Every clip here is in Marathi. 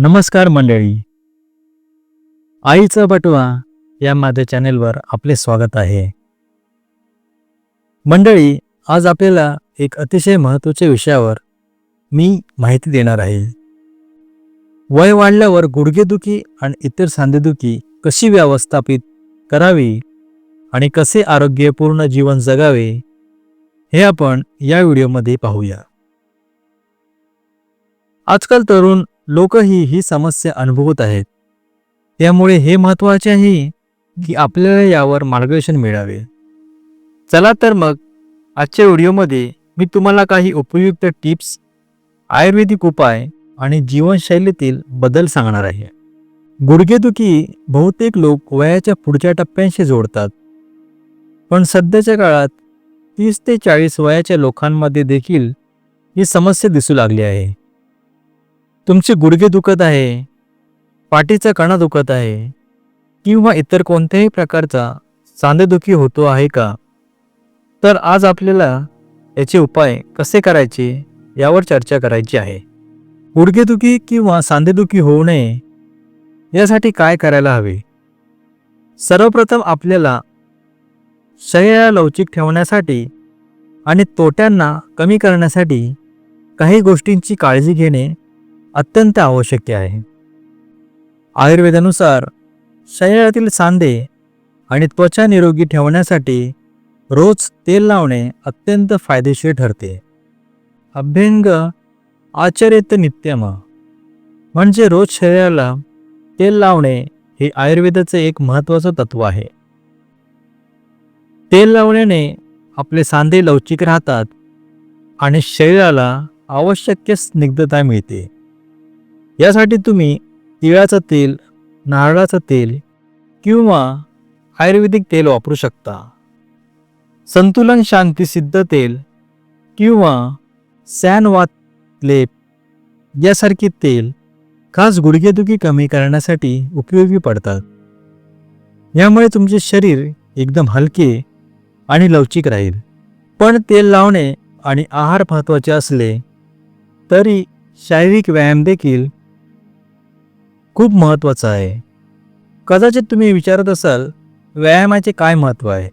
नमस्कार मंडळी. आईचा बटवा या माझ्या चॅनेलवर आपले स्वागत आहे. मंडळी आज आपल्याला एक अतिशय महत्त्वाच्या विषयावर मी माहिती देणार आहे. वय वाढल्यावर गुडघेदुखी आणि इतर सांधेदुखी कशी व्यवस्थापित करावी आणि कसे आरोग्यपूर्ण जीवन जगावे हे आपण या व्हिडिओमध्ये पाहूया. आजकाल तरुण लोकही ही समस्या अनुभवत आहेत. त्यामुळे हे महत्त्वाचे आहे की आपल्याला यावर मार्गदर्शन मिळावे. चला तर मग आजच्या व्हिडिओमध्ये मी तुम्हाला काही उपयुक्त टिप्स आयुर्वेदिक उपाय आणि जीवनशैलीतील बदल सांगणार आहे. गुडघेदुखी बहुतेक लोक वयाच्या पुढच्या टप्प्यांशी जोडतात. पण सध्याच्या काळात तीस ते चाळीस वयाच्या लोकांमध्ये देखील ही समस्या दिसू लागली आहे. तुमचे गुडघे दुखत आहे पाठीचा कणा दुखत आहे किंवा इतर कोणत्याही प्रकारचा सांधेदुखी होतो आहे का? तर आज आपल्याला याचे उपाय कसे करायचे यावर चर्चा करायची आहे. गुडघेदुखी किंवा सांधेदुखी होऊ नये यासाठी काय करायला हवे? सर्वप्रथम आपल्याला शरीराला लवचिक ठेवण्यासाठी आणि तोट्यांना कमी करण्यासाठी काही गोष्टींची काळजी घेणे अत्यंत आवश्यक आहे. आयुर्वेदानुसार शरीरातील सांधे आणि त्वचा निरोगी ठेवण्यासाठी रोज तेल लावणे अत्यंत फायदेशीर ठरते. अभ्यंग आचरित नित्यम म्हणजे रोज शरीराला तेल लावणे हे आयुर्वेदाचे एक महत्त्वाचं तत्व आहे. तेल लावण्याने आपले सांधे लवचिक राहतात आणि शरीराला आवश्यक स्निग्धता मिळते. यासाठी तुम्ही तिळाचं तेल नारळाचं तेल किंवा आयुर्वेदिक तेल वापरू शकता. संतुलन शांती सिद्ध तेल किंवा सॅनवात लेप यासारखी तेल खास गुडघेदुखी कमी करण्यासाठी उपयोगी पडतात. यामुळे तुमचे शरीर एकदम हलके आणि लवचिक राहील. पण तेल लावणे आणि आहार महत्त्वाचे असले तरी शारीरिक व्यायाम देखील खूप महत्त्वाचं आहे. कदाचित तुम्ही विचारत असाल व्यायामाचे काय महत्त्व आहे?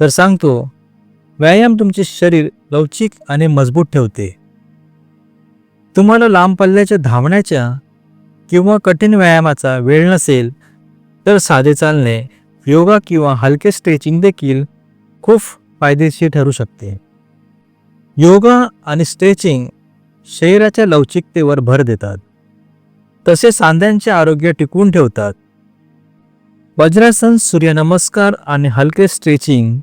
तर सांगतो व्यायाम तुमचे शरीर लवचिक आणि मजबूत ठेवते. तुम्हाला लांब पल्ल्याच्या धावण्याच्या किंवा कठीण व्यायामाचा वेळ नसेल तर साधे चालणे योगा किंवा हलके स्ट्रेचिंग देखील खूप फायदेशीर ठरू शकते. योगा आणि स्ट्रेचिंग शरीराच्या लवचिकतेवर भर देतात. तसे सांध्यांचे आरोग्य टिकवून ठेवतात. वज्रासन सूर्यनमस्कार आणि हलके स्ट्रेचिंग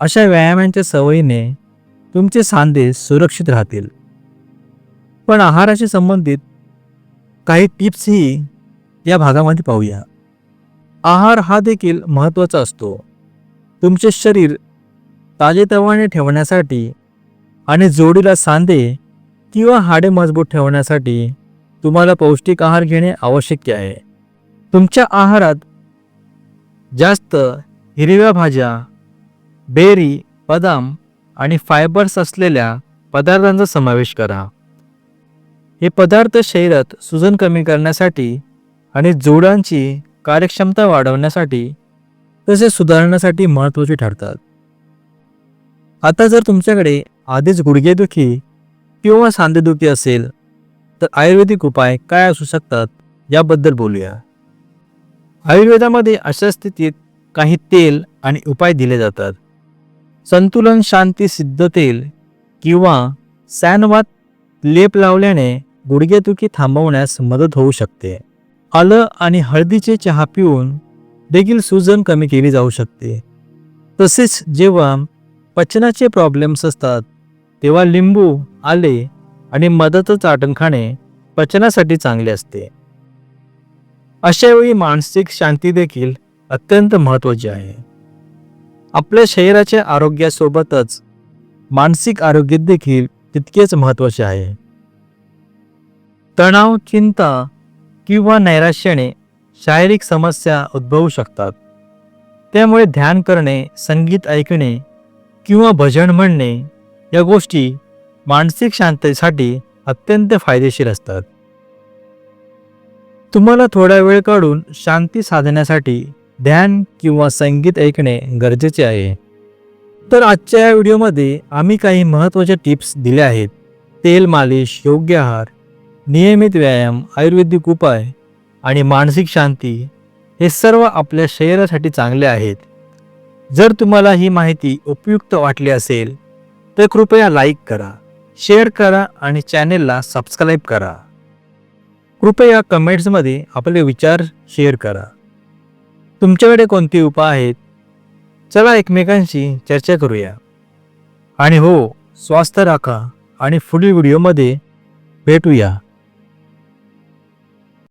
अशा व्यायामांच्या सवयीने तुमचे सांधे सुरक्षित राहतील. पण आहाराशी संबंधित काही टिप्सही या भागामध्ये पाहूया. आहार हा देखील महत्त्वाचा असतो. तुमचे शरीर ताजेतवाने ठेवण्यासाठी आणि जोडीला सांधे किंवा हाडे मजबूत ठेवण्यासाठी तुम्हाला पौष्टिक आहार घेणे आवश्यक आहे. तुमच्या आहारात जास्त हिरव्या भाज्या बेरी बदाम आणि फायबर्स असलेल्या पदार्थांचा समावेश करा. हे पदार्थ शरीरात सुजन कमी करण्यासाठी आणि जोडांची कार्यक्षमता वाढवण्यासाठी तसेच सुधारण्यासाठी महत्त्वाचे ठरतात. आता जर तुमच्याकडे आधीच गुडघेदुखी किंवा सांधेदुखी असेल तर आयुर्वेदिक उपाय काय असू शकतात याबद्दल बोलूया. आयुर्वेदामध्ये अशा स्थितीत काही तेल आणि उपाय दिले जातात. संतुलन शांती सिद्ध तेल किंवा सॅनवात लेप लावल्याने गुडघेदुखी थांबवण्यास मदत होऊ शकते. आलं आणि हळदीचे चहा पिऊन देखील सूजन कमी केली जाऊ शकते. तसेच जेव्हा पचनाचे प्रॉब्लेम्स असतात तेव्हा लिंबू आले आणि मदतच चाटण खाणे पचनासाठी चांगले असते. अशा वेळी मानसिक शांती देखील अत्यंत महत्त्वाची आहे. आपल्या शरीराच्या आरोग्यासोबतच मानसिक आरोग्य देखील तितकेच महत्त्वाचे आहे. तणाव चिंता किंवा नैराश्याने शारीरिक समस्या उद्भवू शकतात. त्यामुळे ध्यान करणे संगीत ऐकणे किंवा भजन म्हणणे या गोष्टी मानसिक शांततेसाठी अत्यंत फायदेशीर असतात. तुम्हाला थोडा वेळ काढून शांती साधण्यासाठी ध्यान किंवा संगीत ऐकणे गरजेचे आहे. तर आजच्या या व्हिडिओमध्ये आम्ही काही महत्त्वाच्या टिप्स दिल्या आहेत. तेल मालिश योग्य आहार नियमित व्यायाम आयुर्वेदिक उपाय आणि मानसिक शांती हे सर्व आपल्या शरीरासाठी चांगले आहेत. जर तुम्हाला ही माहिती उपयुक्त वाटली असेल तर कृपया लाईक करा. शेअर करा आणि चॅनेलला सबस्क्राईब करा. कृपया कमेंट्समध्ये आपले विचार शेअर करा. तुमच्याकडे कोणते उपाय आहेत? चला एकमेकांशी चर्चा करूया. आणि हो स्वास्थ्य राखा आणि पुढील व्हिडिओमध्ये भेटूया.